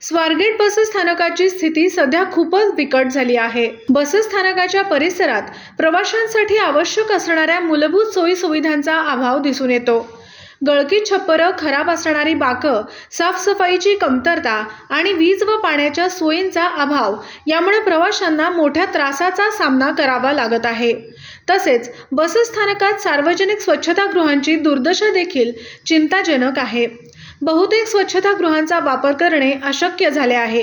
स्वारगेट बसस्थानकाची स्थिती सध्या खूपच बिकट झाली आहे. बसस्थानकाच्या परिसरात प्रवाशांसाठी आवश्यक असणाऱ्या मूलभूत सोयी सुविधांचा अभाव दिसून येतो. गळकी छप्परं खराब असणारी बाकं साफसफाईची कमतरता आणि वीज व पाण्याच्या सोयींचा अभाव यामुळे प्रवाशांना मोठ्या त्रासाचा सामना करावा लागत आहे. तसेच बसस्थानकात सार्वजनिक स्वच्छतागृहांची दुर्दशा देखील चिंताजनक आहे. बहुतेक स्वच्छतागृहांचा वापर करणे अशक्य झाले आहे.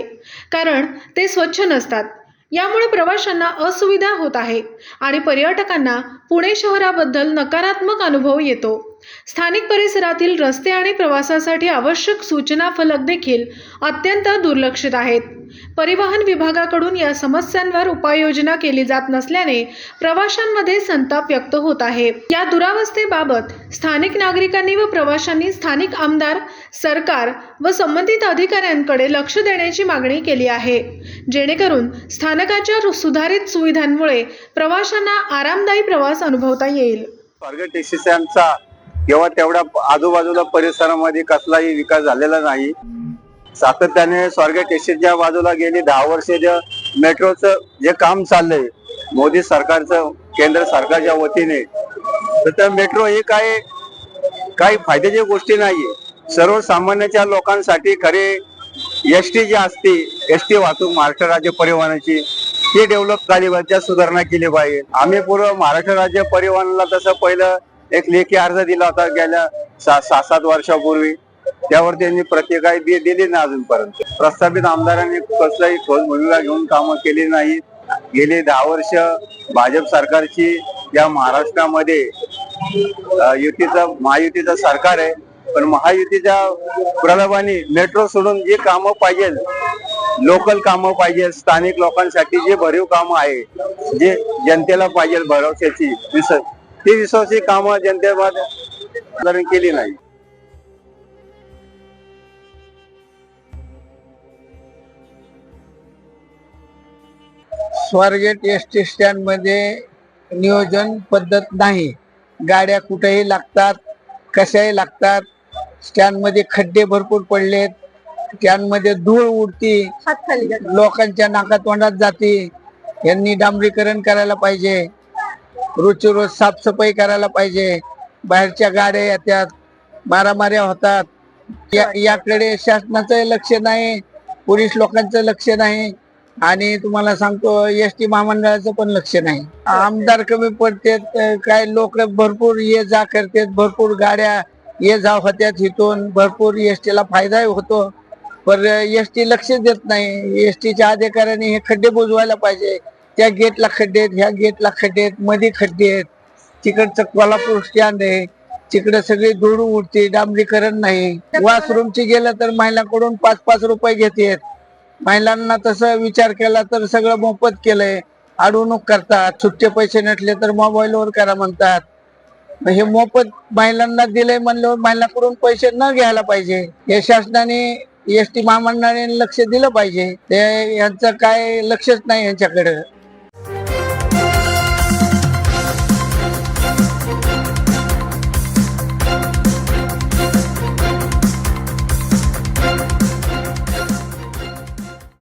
कारण ते स्वच्छ नसतात. यामुळे प्रवाशांना असुविधा होत आहे आणि पर्यटकांना पुणे शहराबद्दल नकारात्मक अनुभव येतो. स्थानिक परिसरातील रस्ते आणि प्रवासासाठी आवश्यक सूचना फलक देखील अत्यंत दुर्लक्षित आहेत. परिवहन विभागाकडून या समस्यांवर उपाययोजना केली जात नसल्याने प्रवाशांमध्ये संताप व्यक्त होत आहे. या दुरावस्थेबाबत स्थानिक नागरिकांनी व प्रवाशांनी स्थानिक आमदार सरकार व संबंधित अधिकाऱ्यांकडे लक्ष देण्याची मागणी केली आहे. जेणेकरून स्थानकाच्या सुधारित सुविधांमुळे प्रवाशांना आरामदायी प्रवास अनुभवता येईल. स्वारगेट टेक्सी किंवा तेवढ्या आजूबाजूला परिसरामध्ये कसलाही विकास झालेला नाही. सातत्याने स्वारगेट टेक्सीच्या बाजूला गेली दहा वर्षे जे मेट्रोचं जे काम चाललंय मोदी सरकारचं केंद्र सरकारच्या वतीने तर त्या मेट्रो ही काय काही फायद्याची गोष्टी नाहीये. सर्वसामान्याच्या लोकांसाठी खरे एस टी जी असते एस टी वाहतूक महाराष्ट्र राज्य परिवहनाची ती डेव्हलप झाली पाहिजे सुधारणा केली पाहिजे. आम्ही पूर्व महाराष्ट्र राज्य परिवहनाला तसं पहिलं एक लेखी अर्ज दिला होता गेल्या सहा सात वर्षापूर्वी. त्यावर त्यांनी प्रतिक्रिया दि- दिली नाही अजूनपर्यंत. प्रस्थापित आमदारांनी कसलाही ठोस भूमिका घेऊन कामं केली नाहीत गेली दहा वर्ष भाजप सरकारची या महाराष्ट्रामध्ये युतीचं महायुतीचं सरकार आहे. पण महायुतीच्या प्रलाभाने मेट्रो सोडून जी कामं पाहिजे लोकल कामं पाहिजे स्थानिक लोकांसाठी जे भरीव कामं आहे जे जनतेला पाहिजे भरवशाची विस ती विश्वासी कामं जनतेमध्ये केली नाही. स्वारगेट एस टी स्टँडमध्ये नियोजन पद्धत नाही. गाड्या कुठेही लागतात कशाही लागतात स्टँडमध्ये खड्डे भरपूर पडलेत स्टँडमध्ये धूळ उडती लोकांच्या नाकातोंडात जाते यांनी डांबरीकरण करायला पाहिजे रोजची रोज साफसफाई करायला पाहिजे बाहेरच्या गाड्या येतात मारामाऱ्या होतात. या- याकडे शासनाचं लक्ष नाही पोलीस लोकांचं लक्ष नाही आणि तुम्हाला सांगतो एस टी महामंडळाचं पण लक्ष नाही. आमदार कमी पडतेत काय लोक भरपूर ये जा करतात भरपूर गाड्या ये जा होत्यात इथून भरपूर एस ला फायदाही होतो. पण एस टी लक्ष देत नाही. एस टीच्या अधिकाऱ्यांनी हे खड्डे बुजवायला पाहिजे. त्या गेटला खड्डे आहेत ह्या गेटला खड्डे आहेत मध्ये खड्डे आहेत. तिकडचं कोल्हापूर स्टँड आहे. तिकडे सगळी धूळ उडते डांबरीकरण नाही. वॉशरूमची गेलं तर महिलांकडून पाच पाच रुपये घेतात. महिलांना तसं विचार केला तर सगळं मोफत केलंय. अडवणूक करतात सुट्टे पैसे नसले तर मोबाईलवर करा म्हणतात. हे मोफत महिलांना दिलंय म्हणल्यावर महिलांकडून पैसे न घ्यायला पाहिजे. हे शासनाने एस टी महामंडळाने लक्ष दिलं पाहिजे. ते यांचं काय लक्षच नाही यांच्याकडे.